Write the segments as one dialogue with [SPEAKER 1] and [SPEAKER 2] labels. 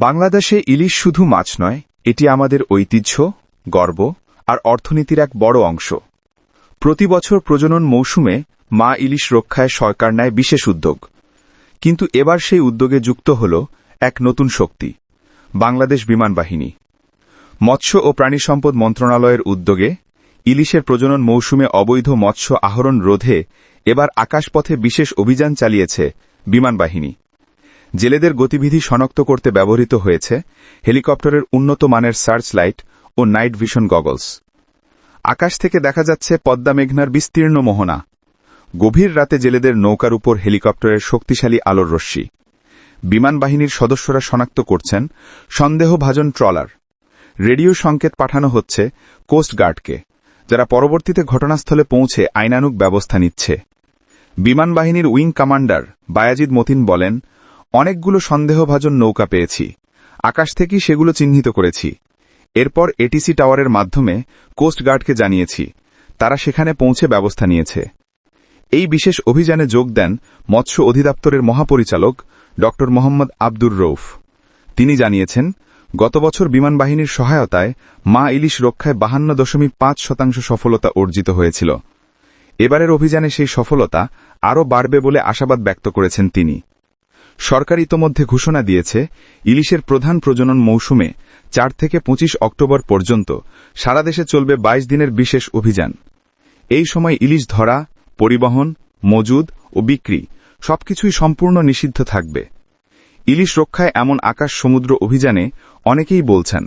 [SPEAKER 1] বাংলাদেশে ইলিশ শুধু মাছ নয়, এটি আমাদের ঐতিহ্য, গর্ব আর অর্থনীতির এক বড় অংশ। প্রতি বছর প্রজনন মৌসুমে মা ইলিশ রক্ষায় সরকার নেয় বিশেষ উদ্যোগ। কিন্তু এবার সেই উদ্যোগে যুক্ত হল এক নতুন শক্তি, বাংলাদেশ বিমান বাহিনী। মৎস্য ও প্রাণী সম্পদ মন্ত্রণালয়ের উদ্যোগে ইলিশের প্রজনন মৌসুমে অবৈধ মৎস্য আহরণ রোধে এবার আকাশপথে বিশেষ অভিযান চালিয়েছে বিমান বাহিনী। জেলেদের গতিবিধি শনাক্ত করতে ব্যবহৃত হয়েছে হেলিকপ্টারের উন্নত মানের সার্চ লাইট ও নাইট ভিশন গগলস। আকাশ থেকে দেখা যাচ্ছে পদ্মা মেঘনার বিস্তীর্ণ মোহনা। গভীর রাতে জেলেদের নৌকার উপর হেলিকপ্টারের শক্তিশালী আলোর রশ্মি। বিমান বাহিনীর সদস্যরা শনাক্ত করছেন সন্দেহভাজন ট্রলার। রেডিও সংকেত পাঠানো হচ্ছে কোস্টগার্ডকে যারা পরবর্তীতে ঘটনাস্থলে পৌঁছে আইনানুগ ব্যবস্থা নিচ্ছে। বিমান বাহিনীর উইং কমান্ডার বায়াজিদ মতিন বলেন অনেকগুলো সন্দেহভাজন নৌকা পেয়েছি। আকাশ থেকেই সেগুলো চিহ্নিত করেছি। এরপর এটিসি টাওয়ারের মাধ্যমে কোস্টগার্ডকে জানিয়েছি। তারা সেখানে পৌঁছে ব্যবস্থা নিয়েছে। এই বিশেষ অভিযানে যোগ দেন মৎস্য অধিদপ্তরের মহাপরিচালক ড. মোহাম্মদ আব্দুর রৌফ তিনি জানিয়েছেন, গত বছর বিমান বাহিনীর সহায়তায় মা ইলিশ রক্ষায় বাহান্ন দশমিক পাঁচ শতাংশ সফলতা অর্জিত হয়েছিল। এবারের অভিযানে সেই সফলতা আরও বাড়বে বলে আশাবাদ ব্যক্ত করেছেন তিনি। সরকার ইতোমধ্যে ঘোষণা দিয়েছে, ইলিশের প্রধান প্রজনন মৌসুমে চার থেকে ২৫ অক্টোবর পর্যন্ত সারা দেশে চলবে ২২ দিনের বিশেষ অভিযান। এই সময় ইলিশ ধরা, পরিবহন, মজুদ ও বিক্রি সবকিছুই সম্পূর্ণ নিষিদ্ধ থাকবে। ইলিশ রক্ষায় এমন আকাশ সমুদ্র অভিযানে অনেকেই বলছেন,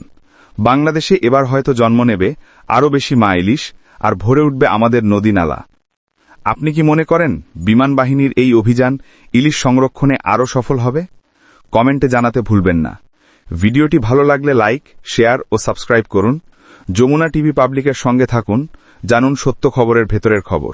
[SPEAKER 1] বাংলাদেশে এবার হয়তো জন্ম নেবে আরও বেশি মা ইলিশ আর ভরে উঠবে আমাদের নদী নালা। আপনি কি মনে করেন বিমান বাহিনীর এই অভিযান ইলিশ সংরক্ষণে আরও সফল হবে? কমেন্টে জানাতে ভুলবেন না। ভিডিওটি ভালো লাগলে লাইক, শেয়ার ও সাবস্ক্রাইব করুন। যমুনা টিভি পাবলিকের সঙ্গে থাকুন। জানুন সত্য খবরের ভেতরের খবর।